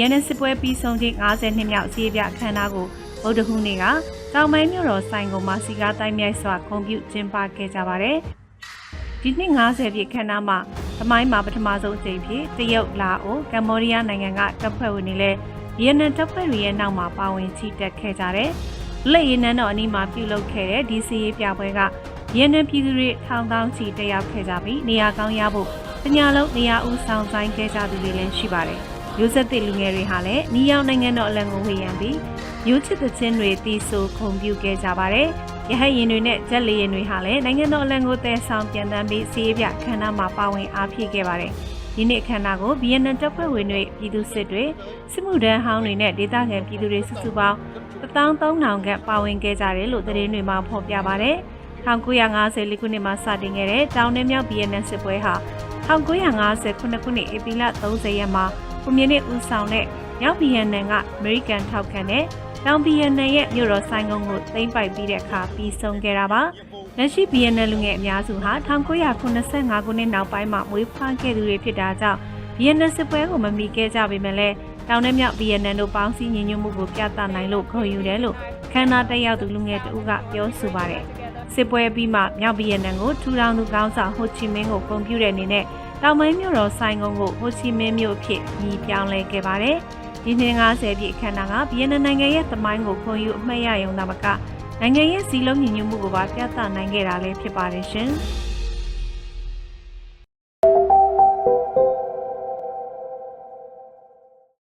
BNN စစ်ပွဲပြီးဆုံးခြင်း50နှစ်မြောက်စီးပြအခမ်းအနားကိုဗုဒ္ဓဟူးနေ့ကတောင်ပိုင်းမြို့တော်ဆိုင်ကုန်မှာစီကားတိုင်းမြိုက်စွာဂုဏ်ပြုကျင်းပခဲ့ကြပါတယ်။ဒီနှစ်50ပြည့်ခမ်းနားမှာသမိုင်းမှာပထမဆုံးအကြိမ်ဖြစ်တရုတ်၊လာအို၊ကမ္ဘောဒီးယားနိုင်ငံကတပ်ဖွဲ့ဝင်တွေလည်း BNN တပ်ဖွဲ့တွေရဲ့နောက်မှာပါဝင်ချီတက်ခဲ့ကြတယ်။လက်ရည်နန်းတော်အနီးမှာပြုလုပ်ခဲ့တဲ့ဒီစီရေးပြပွဲက BNN ပြည်သူတွေထောင်တောင်းချီတက်ရောက်ခဲ့ကြပြီးနေရာကောင်းရဖို့တညာလုံးနေရာဦးဆောင်ဆိုင်ခဲ့ကြသူတွေလည်းရှိပါတယ်။ မျိုးဆက်သစ်လူငယ်တွေဟာလည်းနီးရောက်နိုင်ငံတော်အလံကိုဝေယံပြီးမျိုးချစ်သချင်းတွေတီးဆိုခုံပြုခဲ့ကြပါတယ်။ရဟတ်ရင်တွေနဲ့ဂျက်လေရင်တွေဟာလည်းနိုင်ငံတော်အလံကိုတည်ဆောင်ပြန်တမ်းပြီးစီးရေးပြခမ်းနားမှာပါဝင်အားဖြည့်ခဲ့ပါတယ်။ဒီနေ့အခမ်းအနားကို BNN တပ်ဖွဲ့ဝင်တွေပြည်သူစစ်တွေစစ်မှုထမ်းဟောင်းတွေနဲ့ဒေသခံပြည်သူတွေစုစုပေါင်း13000ခန့်ပါဝင်ခဲ့ကြတယ်လို့သတင်းတွေမှာဖော်ပြပါတယ်။1950ခုနှစ်မှာစတင်ခဲ့တဲ့တောင်နယ်မြောက် BNN စစ်ပွဲဟာ1950ခုနှစ်ဧပြီလ30ရက်မှာ ကွန်မြူနစ်ဦးဆောင်တဲ့မြောက် BNN ကအမေရိကန်ထောက်ခံတဲ့တောင် BNN ရဲ့မြို့တော်ဆိုင်ကုန်းကိုသိမ်းပိုက်ပြီးတဲ့အခါပြီးဆုံးခဲ့တာပါ။လက်ရှိ BNN လူငယ်အများစုဟာ1985ခုနှစ်နောက်ပိုင်းမှာမွေးဖွားခဲ့သူတွေဖြစ်တာကြောင့် BNN စစ်ပွဲကိုမမီခဲ့ကြပေမဲ့လည်းတောင်နဲ့မြောက် BNN တို့ပေါင်းစည်းညီညွတ်မှုကိုပြသနိုင်လို့ခေါ်ယူတယ်လို့ခန္ဓာတက်ရောက်သူလူငယ်တဦးကပြောဆိုပါတယ်။ စစ်ပွဲပြီးမှမြောက် BNN ကိုထူထောင်သူကောင်းဆောင်ဟိုချီမင်းကိုပုံပြတဲ့အနေနဲ့တောင်ပိုင်းမြို့တော်ဆိုင်ကုန်းကိုဟိုချီမင်းမြို့အဖြစ်ညီပြောင်းလဲခဲ့ပါတယ်။ဒီနှစ်90ပြည့်အခမ်းအနားက BNN နိုင်ငံရဲ့သမိုင်းကိုခွန်ယူအမှတ်ရရုံသာမကနိုင်ငံရဲ့စီလုံးညီညွတ်မှုကိုပါပြသနိုင်ခဲ့တာလည်းဖြစ်ပါတယ်ရှင်။